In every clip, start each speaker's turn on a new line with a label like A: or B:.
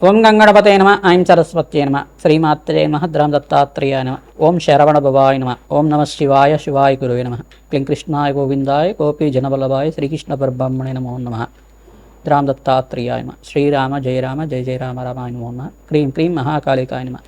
A: ఓం గంగణపతే నమ ఐం సరస్వత్యే నమ శ్రీమాత్రే నమ ద్రాం దత్తాత్రేయ నమ ఓం శరవణ భవాయ నమ ఓం నమ శివాయ శివాయ గురువే నమ క్లీం కృష్ణాయ గోవిందాయ గోపీ జనబలవాయ శ్రీకృష్ణ పరబ్రహ్మణే నమో నమ. ద్రాం దత్తాత్రేయాయ నమ శ్రీరామ జయరామ జయ జయ రామ రామాయ నమో నమ. క్రీం క్రీం మహాకాళికాయ నమ.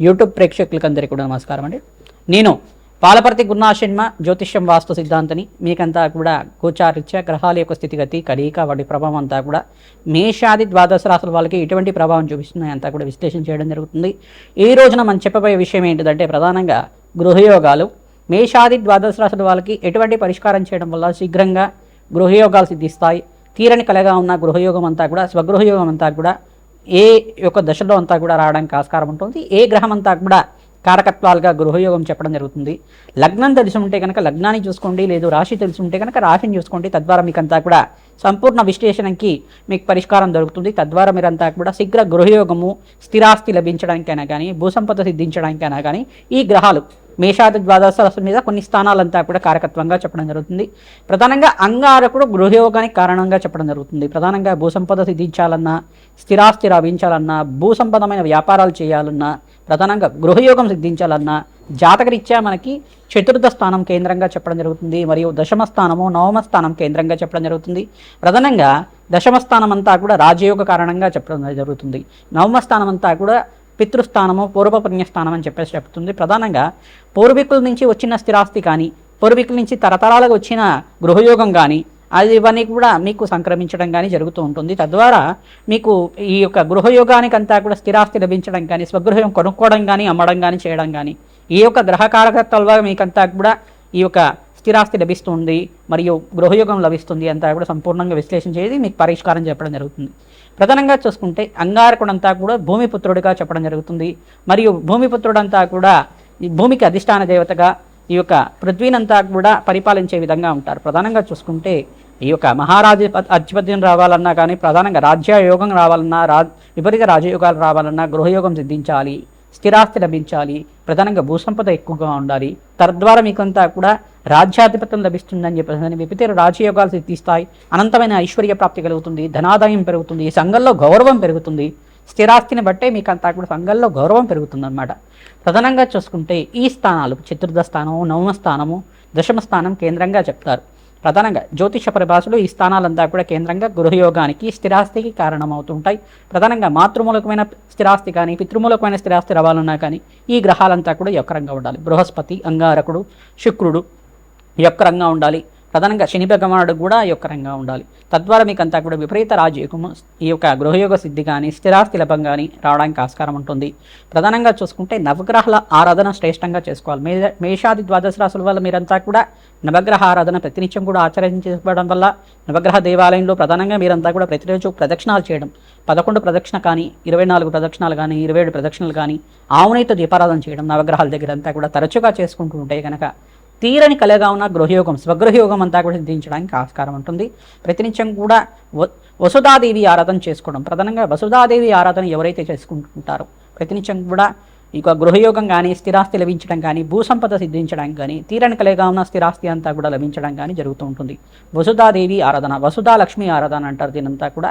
A: యూట్యూబ్ ప్రేక్షకులకందరికీ కూడా నమస్కారం అండి. నేను పాలపర్తి గురునాశన్మ జ్యోతిష్యం వాస్తు సిద్ధాంతని మీకంతా కూడా గోచారిత్య గ్రహాల యొక్క స్థితిగతి కలయిక వాటి ప్రభావం అంతా కూడా మేషాది ద్వాదశ రాశుల వాళ్ళకి ఎటువంటి ప్రభావం చూపిస్తున్నాయి అంతా కూడా విశ్లేషణ చేయడం జరుగుతుంది. ఈ రోజున మనం చెప్పబోయే విషయం ఏంటిదంటే ప్రధానంగా గృహయోగాలు. మేషాది ద్వాదశ రాశుల వాళ్ళకి ఎటువంటి పరిష్కారం చేయడం వల్ల శీఘ్రంగా గృహయోగాలు సిద్ధిస్తాయి. తీరని కలగా ఉన్న గృహయోగం అంతా కూడా స్వగృహయోగం అంతా కూడా ఏ యొక్క దశలో అంతా కూడా రావడానికి ఆస్కారం ఉంటుంది. ఏ గ్రహం అంతా కూడా కారకత్వాలుగా గృహయోగం చెప్పడం జరుగుతుంది. లగ్నం తెలిసి ఉంటే కనుక లగ్నాన్ని చూసుకోండి లేదు రాశి తెలిసి ఉంటే కనుక రాశిని చూసుకోండి. తద్వారా మీకంతా కూడా సంపూర్ణ విశ్లేషణకి మీకు పరిష్కారం దొరుకుతుంది. తద్వారా మీరంతా కూడా శీఘ్ర గృహయోగము స్థిరాస్తి లభించడానికైనా కానీ భూసంపద సిద్ధించడానికైనా కానీ ఈ గ్రహాలు మేషాది ద్వాదశ రాశుల మీద కొన్ని స్థానాలంతా కూడా కారకత్వంగా చెప్పడం జరుగుతుంది. ప్రధానంగా అంగారకుడు గృహయోగానికి కారణంగా చెప్పడం జరుగుతుంది. ప్రధానంగా భూసంపద సిద్ధించాలన్నా స్థిరాస్తి లభించాలన్నా భూసంపదమైన వ్యాపారాలు చేయాలన్నా ప్రధానంగా గృహయోగం సిద్ధించాలన్నా జాతకరీత్యా మనకి చతుర్థ స్థానం కేంద్రంగా చెప్పడం జరుగుతుంది. మరియు దశమ స్థానము నవమ స్థానం కేంద్రంగా చెప్పడం జరుగుతుంది. ప్రధానంగా దశమ స్థానం అంతా కూడా రాజయోగ కారణంగా చెప్పడం జరుగుతుంది. నవమ స్థానం అంతా కూడా పితృస్థానము పూర్వపుణ్యస్థానం అని చెప్పేసి చెప్తుంది. ప్రధానంగా పూర్వీకుల నుంచి వచ్చిన స్థిరాస్తి కానీ పూర్వీకుల నుంచి తరతరాలకు వచ్చిన గృహయోగం కానీ అది ఇవన్నీ కూడా మీకు సంక్రమించడం కానీ జరుగుతూ ఉంటుంది. తద్వారా మీకు ఈ యొక్క గృహయోగానికి అంతా కూడా స్థిరాస్తి లభించడం కానీ స్వగృహం కొనుక్కోవడం కానీ అమ్మడం కానీ చేయడం కానీ ఈ యొక్క గ్రహకారకత్వాలుగా మీకంతా కూడా ఈ యొక్క స్థిరాస్తి లభిస్తుంది మరియు గృహయోగం లభిస్తుంది అంతా కూడా సంపూర్ణంగా విశ్లేషణ చేసి మీకు పరిష్కారం చెప్పడం జరుగుతుంది. ప్రధానంగా చూసుకుంటే అంగారకుడంతా కూడా భూమిపుత్రుడిగా చెప్పడం జరుగుతుంది. మరియు భూమిపుత్రుడంతా కూడా ఈ భూమికి అధిష్టాన దేవతగా ఈ యొక్క పృథ్వీనంతా కూడా పరిపాలించే విధంగా ఉంటారు. ప్రధానంగా చూసుకుంటే ఈ యొక్క మహారాజ అధిపత్యం రావాలన్నా కానీ ప్రధానంగా రాజ్యయోగం రావాలన్నా రా విపరీత రాజయోగాలు రావాలన్నా గృహయోగం సిద్ధించాలి. స్థిరాస్తి లభించాలి ప్రధానంగా భూసంపద ఎక్కువగా ఉండాలి. తద్వారా మీకంతా కూడా రాజ్యాధిపత్యం లభిస్తుందని చెప్పేసి విపతి రాజయోగాలు సిద్ధిస్తాయి అనంతమైన ఐశ్వర్య ప్రాప్తి కలుగుతుంది ధనాదాయం పెరుగుతుంది సంఘంలో గౌరవం పెరుగుతుంది. స్థిరాస్తిని బట్టే మీకు అంతా కూడా సంఘంలో గౌరవం పెరుగుతుందన్నమాట. ప్రధానంగా చూసుకుంటే ఈ స్థానాలు చతుర్థ స్థానము నవమ స్థానము దశమ స్థానం కేంద్రంగా చెప్తారు. ప్రధానంగా జ్యోతిష పరిభాషలో ఈ స్థానాలంతా కూడా కేంద్రంగా గృహయోగానికి స్థిరాస్తికి కారణమవుతుంటాయి. ప్రధానంగా మాతృమూలకమైన స్థిరాస్తి కానీ పితృమూలకమైన స్థిరాస్తి రావాలన్నా కానీ ఈ గ్రహాలంతా కూడా యొక్కరంగా ఉండాలి. బృహస్పతి అంగారకుడు శుక్రుడు యొక్కరంగా ఉండాలి. ప్రధానంగా శని భగవానుడు కూడా యొక్కరంగా ఉండాలి. తద్వారా మీకు అంతా కూడా విపరీత రాజయోగము ఈ యొక్క గృహయోగ సిద్ధి కానీ స్థిరాస్తి లభం కానీ రావడానికి ఆస్కారం ఉంటుంది. ప్రధానంగా చూసుకుంటే నవగ్రహాల ఆరాధన శ్రేష్టంగా చేసుకోవాలి. మే మేషాది ద్వాదశ రాసుల వల్ల మీరంతా కూడా నవగ్రహ ఆరాధన ప్రతినిత్యం కూడా ఆచరించబడడం వల్ల నవగ్రహ దేవాలయంలో ప్రధానంగా మీరంతా కూడా ప్రతిరోజు ప్రదక్షిణాలు చేయడం పదకొండు ప్రదక్షిణ కానీ ఇరవై నాలుగు ప్రదక్షిణాలు కానీ ఇరవై ఏడు ప్రదక్షిణలు కానీ ఆవునైతో దీపారాధన చేయడం నవగ్రహాల దగ్గర అంతా కూడా తరచుగా చేసుకుంటూ ఉంటే కనుక తీరని కలగా ఉన్న గృహయోగం స్వగృహయోగం అంతా కూడా సిద్ధించడానికి ఆస్కారం ఉంటుంది. ప్రతినిత్యం కూడా వసుధాదేవి ఆరాధన చేసుకోవడం ప్రధానంగా వసుధాదేవి ఆరాధన ఎవరైతే చేసుకుంటుంటారో ప్రతినిత్యం కూడా ఇక గృహయోగం కానీ స్థిరాస్తి లభించడం కానీ భూసంపద సిద్ధించడానికి కానీ తీరని కలగా ఉన్న స్థిరాస్తి అంతా కూడా లభించడం కానీ జరుగుతూ ఉంటుంది. వసుధాదేవి ఆరాధన వసుధా లక్ష్మి ఆరాధన అంటారు దీనంతా కూడా.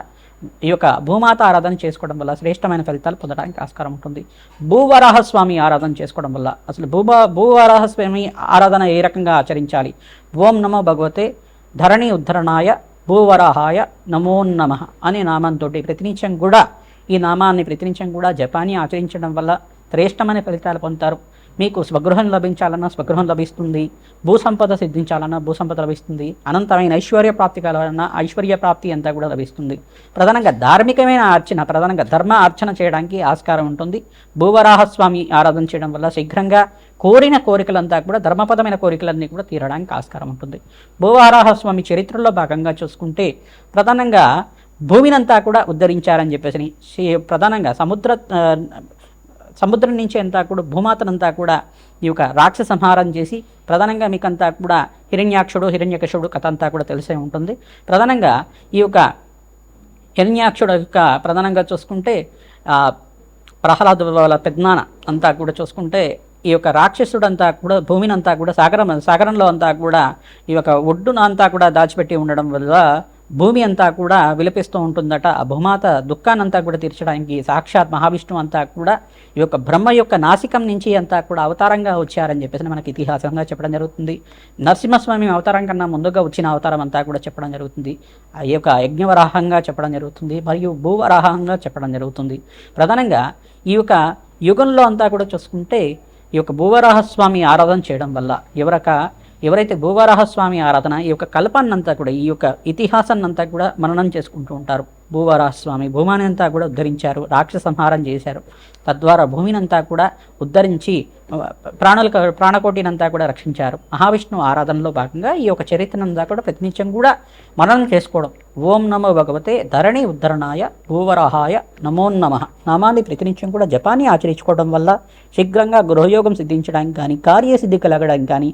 A: ఈ యొక్క భూమాత ఆరాధన చేసుకోవడం వల్ల శ్రేష్టమైన ఫలితాలు పొందడానికి ఆస్కారం ఉంటుంది. భూవరాహస్వామి ఆరాధన చేసుకోవడం వల్ల అసలు భూభా భూవరాహస్వామి ఆరాధన ఏ రకంగా ఆచరించాలి? ఓం నమో భగవతే ధరణి ఉద్ధరణాయ భూవరాహాయ నమో నమ అనే నామంతో ప్రతినిత్యం కూడా ఈ నామాన్ని ప్రతినిత్యం కూడా జపాన్ని ఆచరించడం వల్ల శ్రేష్టమైన ఫలితాలు పొందుతారు. మీకు స్వగృహం లభించాలన్నా స్వగృహం లభిస్తుంది. భూసంపద సిద్ధించాలన్నా భూసంపద లభిస్తుంది. అనంతమైన ఐశ్వర్య ప్రాప్తి కలవాలన్నా ఐశ్వర్య ప్రాప్తి అంతా కూడా లభిస్తుంది. ప్రధానంగా ధార్మికమైన అర్చన ప్రధానంగా ధర్మ అర్చన చేయడానికి ఆస్కారం ఉంటుంది. భూవరాహస్వామి ఆరాధన చేయడం వల్ల శీఘ్రంగా కోరిన కోరికలంతా కూడా ధర్మపదమైన కోరికలన్నీ కూడా తీరడానికి ఆస్కారం ఉంటుంది. భూవరాహస్వామి చరిత్రలో భాగంగా చూసుకుంటే ప్రధానంగా భూమినంతా కూడా ఉద్ధరించారని చెప్పేసి ప్రధానంగా సముద్ర సముద్రం నుంచి అంతా కూడా భూమాతనంతా కూడా ఈ యొక్క రాక్షస సంహారం చేసి ప్రధానంగా మీకంతా కూడా హిరణ్యాక్షుడు హిరణ్యకశుడు కథ అంతా కూడా తెలిసే ఉంటుంది. ప్రధానంగా ఈ యొక్క హిరణ్యాక్షుడు యొక్క ప్రధానంగా చూసుకుంటే ఆ, ప్రహ్లాద వాళ్ళ అంతా కూడా చూసుకుంటే ఈ యొక్క రాక్షసుడంతా కూడా భూమిని అంతా కూడా సాగరం సాగరంలో అంతా కూడా ఈ యొక్క ఒడ్డున అంతా కూడా దాచిపెట్టి ఉండడం వల్ల భూమి అంతా కూడా విలపిస్తూ ఉంటుందట. ఆ భూమాత దుఃఖానంతా కూడా తీర్చడానికి సాక్షాత్ మహావిష్ణువు అంతా కూడా ఈ యొక్క బ్రహ్మ యొక్క నాసికం నుంచి అంతా కూడా అవతారంగా వచ్చారని చెప్పేసి మనకి ఇతిహాసంగా చెప్పడం జరుగుతుంది. నరసింహస్వామి అవతారం కన్నా ముందుగా వచ్చిన అవతారం అంతా కూడా చెప్పడం జరుగుతుంది. ఆ యొక్క యజ్ఞవరాహంగా చెప్పడం జరుగుతుంది. మరియు భూవరాహంగా చెప్పడం జరుగుతుంది. ప్రధానంగా ఈ యొక్క యుగంలో అంతా కూడా చూసుకుంటే ఈ యొక్క భూవరాహస్వామి ఆరాధన చేయడం వల్ల ఎవరక ఎవరైతే భూవరాహస్వామి ఆరాధన ఈ యొక్క కల్పాన్నంతా కూడా ఈ యొక్క ఇతిహాసాన్నంతా కూడా మననం చేసుకుంటూ ఉంటారు. భూవరాహస్వామి భూమాని అంతా కూడా ఉద్ధరించారు రాక్ష సంహారం చేశారు. తద్వారా భూమినంతా కూడా ఉద్ధరించి ప్రాణుల ప్రాణకోటినంతా కూడా రక్షించారు. మహావిష్ణువు ఆరాధనలో భాగంగా ఈ యొక్క చరిత్రనంతా కూడా ప్రతినిత్యం కూడా మననం చేసుకోవడం. ఓం నమో భగవతే ధరణి ఉద్ధరణాయ భూవరాహాయ నమో నమ. నామాన్ని ప్రతినిత్యం కూడా జపాన్ని ఆచరించుకోవడం వల్ల శీఘ్రంగా గృహయోగం సిద్ధించడానికి కానీ కార్యసిద్ధి కలగడానికి కానీ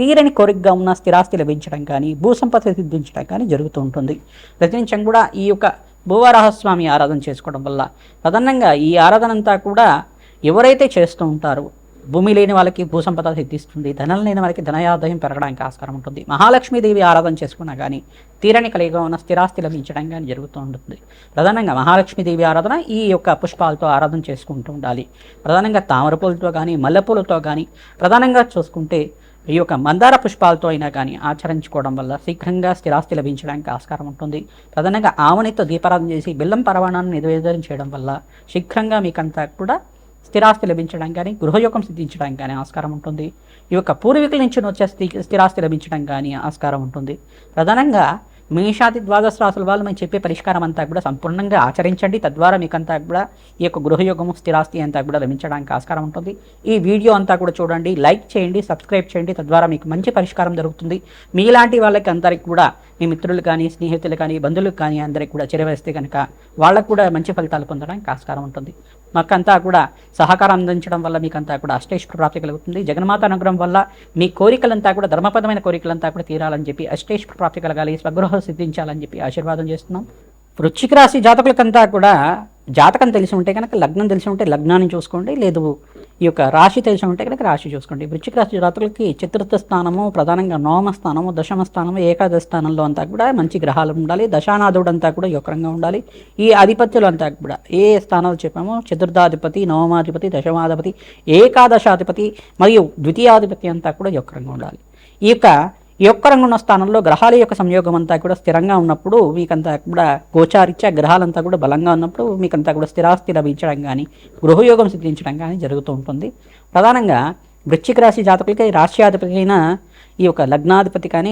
A: తీరని కోరికగా ఉన్న స్థిరాస్తి లభించడం కానీ భూసంపద సిద్ధించడం కానీ జరుగుతూ ఉంటుంది. ప్రతినిత్యం కూడా ఈ యొక్క భూవరాహస్వామి ఆరాధన చేసుకోవడం వల్ల ప్రధానంగా ఈ ఆరాధన అంతా కూడా ఎవరైతే చేస్తూ ఉంటారో భూమి లేని వాళ్ళకి భూసంపద సిద్ధిస్తుంది ధనం లేని వాళ్ళకి ధనయాదాయం పెరగడానికి ఆస్కారం ఉంటుంది. మహాలక్ష్మీదేవి ఆరాధన చేసుకున్నా కానీ తీరని కలిగిగా ఉన్న స్థిరాస్తి లభించడం కానీ జరుగుతూ ఉంటుంది. ప్రధానంగా మహాలక్ష్మీదేవి ఆరాధన ఈ యొక్క పుష్పాలతో ఆరాధన చేసుకుంటూ ఉండాలి. ప్రధానంగా తామర పూలతో కానీ మల్లెపూలతో కానీ ప్రధానంగా చూసుకుంటే ఈ యొక్క మందార పుష్పాలతో అయినా కానీ ఆచరించుకోవడం వల్ల శీఘ్రంగా స్థిరాస్తి లభించడానికి ఆస్కారం ఉంటుంది. ప్రధానంగా ఆవునితో దీపారాధన చేసి బెల్లం పరవాణాన్ని నివేదన చేయడం వల్ల శీఘ్రంగా మీకంతా కూడా స్థిరాస్తి లభించడానికి కానీ గృహయోగం సిద్ధించడానికి కానీ ఆస్కారం ఉంటుంది. ఈ యొక్క పూర్వీకుల నుంచి వచ్చే స్థి- స్థిరాస్తి లభించడం కానీ ఆస్కారం ఉంటుంది. ప్రధానంగా మేషాది ద్వాదశ రాసుల వాళ్ళు మేము చెప్పే పరిష్కారం అంతా కూడా సంపూర్ణంగా ఆచరించండి. తద్వారా మీకంతా కూడా ఈ యొక్క గృహయోగము స్థిరాస్తి అంతా కూడా లభించడానికి ఆస్కారం ఉంటుంది. ఈ వీడియో అంతా కూడా చూడండి లైక్ చేయండి సబ్స్క్రైబ్ చేయండి. తద్వారా మీకు మంచి పరిష్కారం దొరుకుతుంది. మీలాంటి వాళ్ళకి అందరికి కూడా మీ మిత్రులు కానీ స్నేహితులు కానీ బంధువులు కానీ అందరికి కూడా చేరవేస్తే కనుక వాళ్ళకు కూడా మంచి ఫలితాలు పొందడానికి ఆస్కారం ఉంటుంది. మాకంతా కూడా సహకారం అందించడం వల్ల మీకంతా కూడా అష్టేశ్వర ప్రాప్తి కలుగుతుంది. జగన్మాత అనుగ్రహం వల్ల మీ కోరికలంతా కూడా ధర్మపదమైన కోరికలంతా కూడా తీరాలని చెప్పి అష్టేశ్వర ప్రాప్తి కలగాలి స్వగృహం సిద్ధించాలని చెప్పి ఆశీర్వాదం చేస్తున్నాం. వృశ్చిక రాశి జాతకులకంతా కూడా జాతకం తెలిసి ఉంటే కనుక లగ్నం తెలిసి ఉంటే లగ్నాన్ని చూసుకోండి లేదు ఈ యొక్క రాశి తెలిసి ఉంటే కనుక రాశి చూసుకోండి. వృచ్చిక రాశి జాతకులకి చతుర్థ స్థానము ప్రధానంగా నవమ స్థానము దశమ స్థానము ఏకాదశ స్థానంలో అంతా కూడా మంచి గ్రహాలు ఉండాలి. దశానాథుడు అంతా కూడా యొక్కరంగా ఉండాలి. ఈ ఆధిపత్యులు అంతా కూడా ఏ స్థానాలు చెప్పామో చతుర్థాధిపతి నవమాధిపతి దశమాధిపతి ఏకాదశాధిపతి మరియు ద్వితీయాధిపతి అంతా కూడా యొక్కరంగా ఉండాలి. ఈ యొక్క ఈ యొక్క రంగున్న స్థానంలో గ్రహాల యొక్క సంయోగం అంతా కూడా స్థిరంగా ఉన్నప్పుడు మీకంతా కూడా గోచారిత్యా గ్రహాలంతా కూడా బలంగా ఉన్నప్పుడు మీకంతా కూడా స్థిరాస్తి లభించడం కానీ గృహయోగం సిద్ధించడం కానీ జరుగుతూ ఉంటుంది. ప్రధానంగా వృశ్చిక రాశి జాతకులకి రాష్ట్రాధిపతి అయిన ఈ యొక్క లగ్నాధిపతి కానీ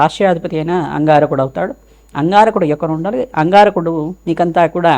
A: రాష్ట్రాధిపతి అయిన అంగారకుడు అవుతాడు. అంగారకుడు ఎక్కడ ఉండాలి? అంగారకుడు మీకంతా కూడా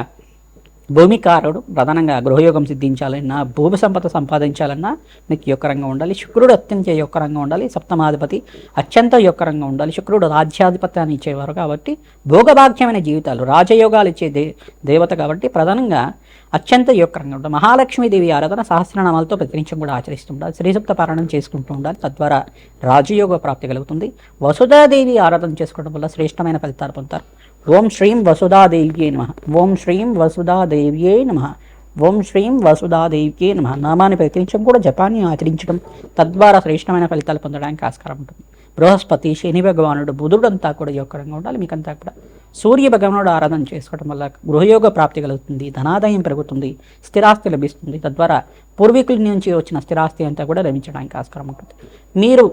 A: భూమికారుడు ప్రధానంగా గృహయోగం సిద్ధించాలన్నా భూమి సంపద సంపాదించాలన్నా నీకు యొక్కరంగా ఉండాలి. శుక్రుడు అత్యంత యొక్కరంగా ఉండాలి. సప్తమాధిపతి అత్యంత యొక్కరంగా ఉండాలి. శుక్రుడు రాజ్యాధిపత్యాన్ని ఇచ్చేవారు కాబట్టి భోగభాగ్యమైన జీవితాలు రాజయోగాలు ఇచ్చే దే దేవత కాబట్టి ప్రధానంగా అత్యంత యొక్కరంగా ఉండాలి. మహాలక్ష్మీదేవి ఆరాధన సహస్రనామాలతో ప్రతినిత్యం కూడా ఆచరిస్తుండాలి. శ్రీసప్త పారాయణం చేసుకుంటూ ఉండాలి. తద్వారా రాజయోగ ప్రాప్తి కలుగుతుంది. వసుధాదేవి ఆరాధన చేసుకోవడం వల్ల శ్రేష్టమైన ఫలితాలు పొందుతారు. ఓం శ్రీం వసుధాదేవ్యే నమ. ఓం శ్రీం వసుధాదేవ్యే నమ. ఓం శ్రీం వసుధాదేవ్యే నమ. నామాన్ని ప్రతినిత్యం కూడా జపాన్ని ఆచరించడం తద్వారా శ్రేష్టమైన ఫలితాలు పొందడానికి ఆస్కారం ఉంటుంది. బృహస్పతి శని భగవానుడు బుధుడంతా కూడా యోగకరంగా ఉండాలి. మీకంతా కూడా సూర్య భగవానుడు ఆరాధన చేసుకోవడం వల్ల గృహయోగ ప్రాప్తి కలుగుతుంది ధనాదాయం పెరుగుతుంది స్థిరాస్తి లభిస్తుంది. తద్వారా పూర్వీకుల నుంచి వచ్చిన స్థిరాస్తి అంతా కూడా లభించడానికి ఆస్కారం ఉంటుంది. మీరు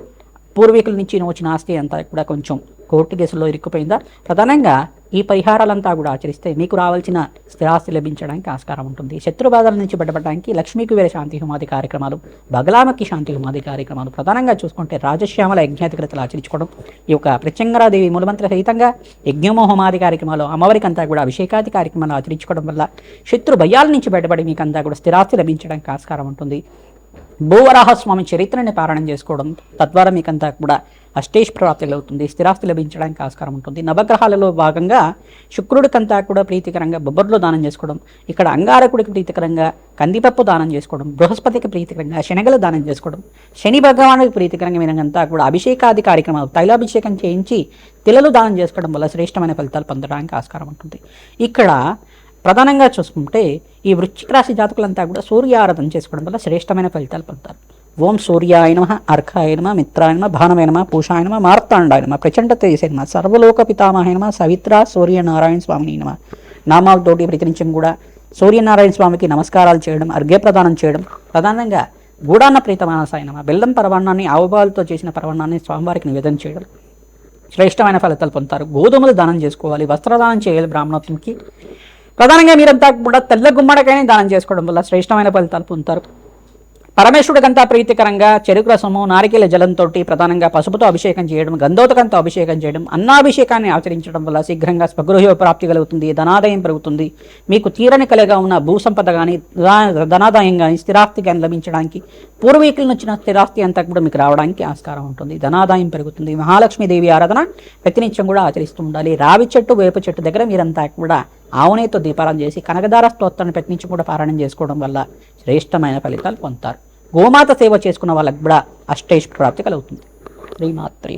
A: పూర్వీకుల నుంచి వచ్చిన ఆస్తి అంతా కూడా కొంచెం కోర్టు కేసులో ఇరుక్కుపోయిందా? ప్రధానంగా ఈ పరిహారాలంతా కూడా ఆచరిస్తే మీకు రావాల్సిన స్థిరాస్తి లభించడానికి ఆస్కారం ఉంటుంది. శత్రు బాధల నుంచి బయటపడడానికి లక్ష్మీకి వేరే శాంతి హోమాది కార్యక్రమాలు బగలామకి శాంతి హోమాది కార్యక్రమాలు ప్రధానంగా చూసుకుంటే రాజశ్యామల యజ్ఞాధికృతలు ఆచరించుకోవడం ఈ యొక్క ప్రత్యంగరాదేవి మూలమంత్ర సహితంగా యజ్ఞమో హోమాది కార్యక్రమాలు అమ్మవారికి అంతా కూడా అభిషేకాది కార్యక్రమాలు ఆచరించుకోవడం వల్ల శత్రు భయాల నుంచి బయటపడి మీకు అంతా కూడా స్థిరాస్తి లభించడానికి ఆస్కారం ఉంటుంది. భూవరాహస్వామి చరిత్రని పారాయణం చేసుకోవడం తద్వారా మీకంతా కూడా అష్టేష్ ప్రాప్తి అవుతుంది స్థిరాస్తి లభించడానికి ఆస్కారం ఉంటుంది. నవగ్రహాలలో భాగంగా శుక్రుడికంతా కూడా ప్రీతికరంగా బొబ్బర్లో దానం చేసుకోవడం ఇక్కడ అంగారకుడికి ప్రీతికరంగా కందిపప్పు దానం చేసుకోవడం బృహస్పతికి ప్రీతికరంగా శనగలు దానం చేసుకోవడం శని భగవానుడికి ప్రీతికరంగా మీరంతా కూడా అభిషేకాది కార్యక్రమాలు తైలాభిషేకం చేయించి తిలలు దానం చేసుకోవడం వల్ల శ్రేష్టమైన ఫలితాలు పొందడానికి ఆస్కారం ఉంటుంది. ఇక్కడ ప్రధానంగా చూసుకుంటే ఈ వృశ్చిక రాశి జాతకులంతా కూడా సూర్య ఆరాధన చేసుకోవడం వల్ల శ్రేష్టమైన ఫలితాలు పొందుతారు. ఓం సూర్యాయ నమ అర్కాయ నమ మిత్రాయ నమ భానవే నమ పూషాయ నమ మార్తాండాయ నమ ప్రచండ తేజసే నమ సర్వలోక పితామహే నమ సవిత్ర సూర్యనారాయణ స్వామిని నమ. నామాలతోటి ప్రతినిత్యం కూడా సూర్యనారాయణ స్వామికి నమస్కారాలు చేయడం అర్ఘ్య ప్రదానం చేయడం ప్రధానంగా గూడాన్న ప్రీతమానసాయ నమ బెల్లం పరవాన్నాన్ని ఆవుబాలతో చేసిన పరవాణాన్ని స్వామివారికి నివేదన చేయడం. శ్రేష్టమైన ఫలితాలు పొందుతారు. గోధుమలు దానం చేసుకోవాలి వస్త్రదానం చేయాలి బ్రాహ్మణత్వంకి. ప్రధానంగా మీరంతా కూడా తెల్ల గుమ్మడికాయని దానం చేసుకోవడం వల్ల శ్రేష్టమైన ఫలితాలు పొందుతారు. పరమేశ్వరుడికంతా ప్రీతికరంగా చెరుకు రసము నారికేల జలంతో ప్రధానంగా పసుపుతో అభిషేకం చేయడం గంధోతకంతో అభిషేకం చేయడం అన్నాభిషేకాన్ని ఆచరించడం వల్ల శీఘ్రంగా స్వగృహ ప్రాప్తి కలుగుతుంది ధనాదాయం పెరుగుతుంది. మీకు తీరని కలగా ఉన్న భూ సంపద కానీ ధనాదాయం కానీ స్థిరాస్తి కానీ లభించడానికి పూర్వీకుల నుంచి స్థిరాస్తి అంతా కూడా మీకు రావడానికి ఆస్కారం ఉంటుంది. ధనాదాయం పెరుగుతుంది. మహాలక్ష్మీదేవి ఆరాధన ప్రతినిత్యం కూడా ఆచరిస్తూ ఉండాలి. రావి చెట్టు వేప చెట్టు దగ్గర మీరంతా కూడా ఆవునేతో దీపారం చేసి కనకదార స్తోత్రాన్ని ప్రతినిత్యం కూడా పారాయణం చేసుకోవడం వల్ల శ్రేష్టమైన ఫలితాలు పొందుతారు. గోమాత సేవ చేసుకున్న వాళ్ళకి కూడా అష్టేష్ ప్రాప్తి కలుగుతుంది. శ్రీమాత్రి